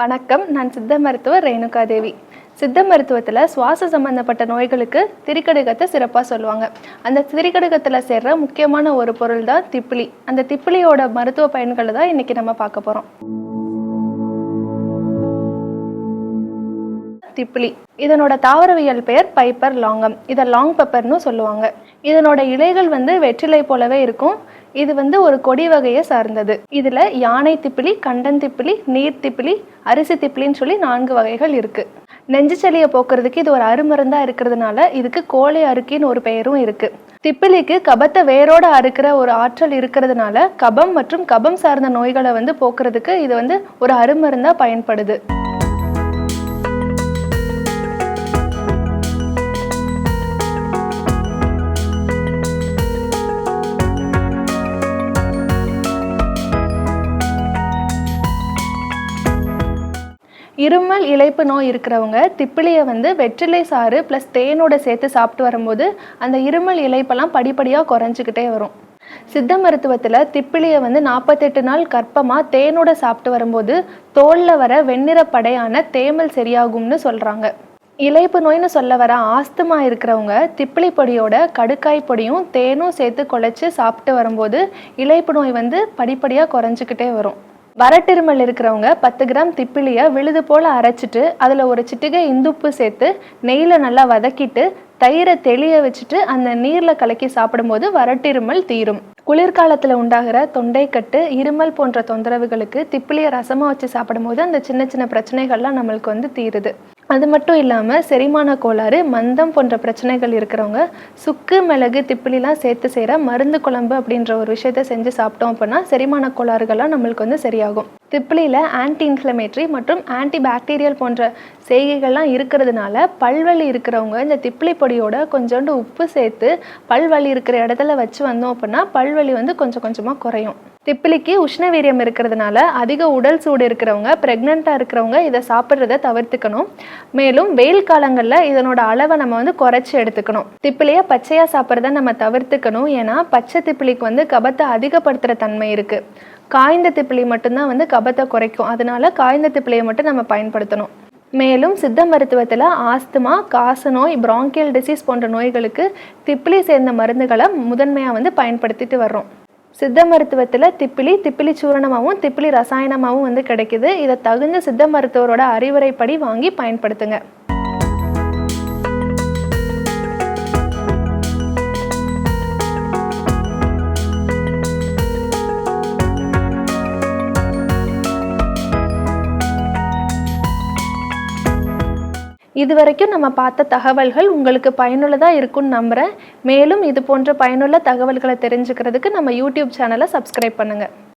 வணக்கம். நான் சித்த மருத்துவர் ரேணுகா தேவி சித்த மருத்துவத்தில் சுவாச சம்பந்தப்பட்ட நோய்களுக்கு திரிக்கடுகத்தை சிறப்பாக சொல்லுவாங்க. அந்த திரிக்கடுகத்தில் சேர்ற முக்கியமான ஒரு பொருள் தான் திப்பிலி. அந்த திப்பிலியோட மருத்துவ பயன்களை தான் இன்னைக்கு நம்ம பார்க்க போகிறோம் திப்பிலி. இதனோட தாவரவியல் பெயர் பைப்பர் லாங்கம். இதை லாங் பெப்பர்னு சொல்லுவாங்க. இதனோட இலைகள் வந்து வெற்றிலை போலவே இருக்கும். இது வந்து ஒரு கொடி வகையை சார்ந்தது. இதுல யானை திப்பிலி கண்டன் திப்பிலி நீர் திப்பிலி அரிசி திப்பிலின்னு சொல்லி நான்கு வகைகள் இருக்கு. நெஞ்சு சளியை போக்குறதுக்கு இது ஒரு அருமருந்தா இருக்கிறதுனால இதுக்கு கோழை அருக்கின்னு ஒரு பெயரும் இருக்கு. திப்பிலிக்கு கபத்தை வேரோட அறுக்கிற ஒரு ஆற்றல் இருக்கிறதுனால கபம் மற்றும் கபம் சார்ந்த நோய்களை வந்து போக்குறதுக்கு இது வந்து ஒரு அருமருந்தா பயன்படுது. இருமல் இழைப்பு நோய் இருக்கிறவங்க திப்பிலியை வந்து வெற்றிலை சாறு ப்ளஸ் தேனோட சேர்த்து சாப்பிட்டு வரும்போது அந்த இருமல் இழைப்பெல்லாம் படிப்படியாக குறைஞ்சிக்கிட்டே வரும். சித்த மருத்துவத்தில் திப்பிலியை வந்து நாற்பத்தெட்டு நாள் கற்பமாக தேனோட சாப்பிட்டு வரும்போது தோலில் வர வெண்ணிற படையான தேமல் சரியாகும்னு சொல்கிறாங்க இலைப்பு நோய்னு சொல்ல வர ஆஸ்துமா இருக்கிறவங்க திப்பிலி பொடியோட கடுக்காய் பொடியும் தேனும் சேர்த்து குழைச்சி சாப்பிட்டு வரும்போது இலைப்பு நோய் வந்து படிப்படியாக குறைஞ்சிக்கிட்டே வரும். வரட்டிருமல் இருக்கிறவங்க பத்து கிராம் திப்பிலியை விழுது போல் அரைச்சிட்டு அதில் ஒரு சிட்டிகை இந்துப்பு சேர்த்து நெய்யில் நல்லா வதக்கிட்டு தயிரை தெளிய வச்சுட்டு அந்த நீரில் கலக்கி சாப்பிடும்போது வரட்டிருமல் தீரும். குளிர்காலத்தில் உண்டாகிற தொண்டைக்கட்டு இருமல் போன்ற தொந்தரவுகளுக்கு திப்பிலியை ரசமாக வச்சு சாப்பிடும்போது அந்த சின்ன சின்ன பிரச்சனைகள்லாம் நம்மளுக்கு வந்து தீருது. அது மட்டும் இல்லாமல் செரிமான கோளாறு மந்தம் போன்ற பிரச்சனைகள் இருக்கிறவங்க சுக்கு மிளகு திப்பிலிலாம் சேர்த்து செய்கிற மருந்து குழம்பு அப்படின்ற ஒரு விஷயத்த செஞ்சு சாப்பிட்டோம் அப்படின்னா செரிமான கோளாறுகள்லாம் நம்மளுக்கு வந்து சரியாகும். திப்பிலியில் ஆன்டி இன்ஃப்ளமேட்ரி மற்றும் ஆன்டி பாக்டீரியல் போன்ற செய்கைகள்லாம் இருக்கிறதுனால பல்வலி இருக்கிறவங்க இந்த திப்பிலி பொடியோட கொஞ்சோண்டு உப்பு சேர்த்து பல்வலி இருக்கிற இடத்துல வச்சு வந்தோம் அப்படின்னா பல்வலி வந்து கொஞ்சம் கொஞ்சமாக குறையும். திப்பிலிக்கு உஷ்ணவீரியம் இருக்கிறதுனால அதிக உடல் சூடு இருக்கிறவங்க ப்ரெக்னெண்ட்டாக இருக்கிறவங்க இதை சாப்பிட்றத தவிர்த்துக்கணும். மேலும் வெயில் காலங்களில் இதனோட அளவை நம்ம வந்து குறைச்சி எடுத்துக்கணும். திப்பிலியை பச்சையாக சாப்பிட்றத நம்ம தவிர்த்துக்கணும். ஏன்னா பச்சை திப்பிலிக்கு வந்து கபத்தை அதிகப்படுத்துகிற தன்மை இருக்குது காய்ந்த திப்பிலி மட்டும்தான் வந்து கபத்தை குறைக்கும். அதனால காய்ந்த திப்பிலியை மட்டும் நம்ம பயன்படுத்தணும். மேலும் சித்த மருத்துவத்தில் ஆஸ்துமா காசநோய் பிராங்கியல் டிசீஸ் போன்ற நோய்களுக்கு திப்பிலி சேர்ந்த மருந்துகளை முதன்மையாக வந்து பயன்படுத்திட்டு வர்றோம். சித்த மருத்துவத்தில் திப்பிலி திப்பிலி சூரணமாகவும் திப்பிலி ரசாயனமாகவும் வந்து கிடைக்குது. இதை தகுந்த சித்த மருத்துவரோட அறிவுரைப்படி வாங்கி பயன்படுத்துங்க. இது வரைக்கும் நம்ம பார்த்த தகவல்கள் உங்களுக்கு பயனுள்ளதாக இருக்கும்னு நம்புகிறேன் மேலும் இது போன்ற பயனுள்ள தகவல்களை தெரிஞ்சுக்கிறதுக்கு நம்ம யூடியூப் சேனலை சப்ஸ்கிரைப் பண்ணுங்கள்